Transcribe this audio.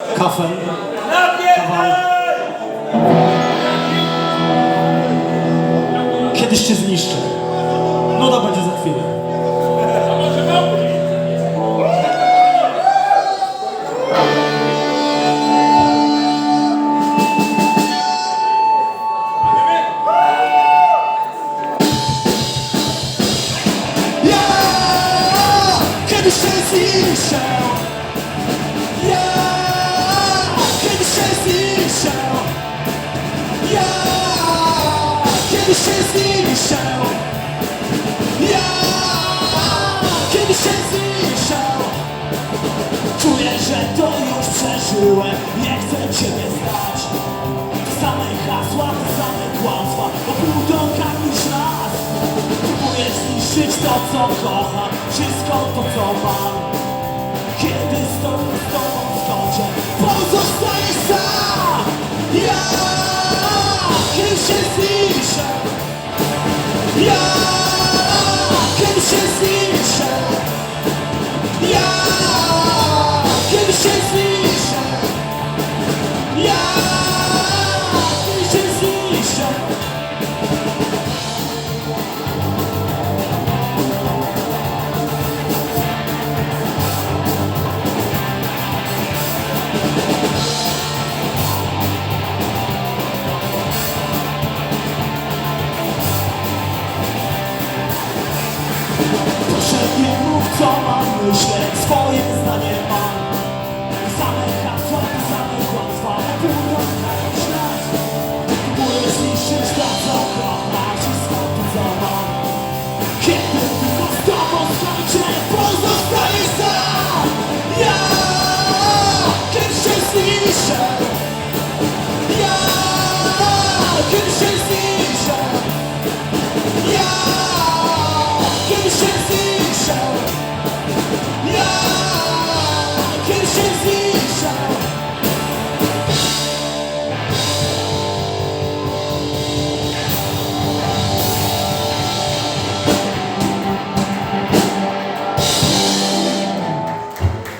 kafel. Kiedyś cię zniszczę. Nuda będzie za chwilę. Ja kiedyś się zniszczę zniszczę. Ja kiedyś się zniszczę. Ja kiedyś się zniszczę. Czuję, że to już przeżyłem. Nie chcę Ciebie znać. Same hasła, te same kłamstwa. O półtonkach już raz Próbuję zniszczyć to, co kocham. Wszystko to, co mam. Kiedy z tobą w kącie Pozostajesz sam się Yeah. Myślę, swoje zdanie mam. Same hasła i same kłamstwa Kurwa, mają ślad Próbuję zniszczyć to, co Wszystko tu co mam Kiedy tylko z tobą skończę Pozostaniesz sam. Ja Kiedy się zniszczę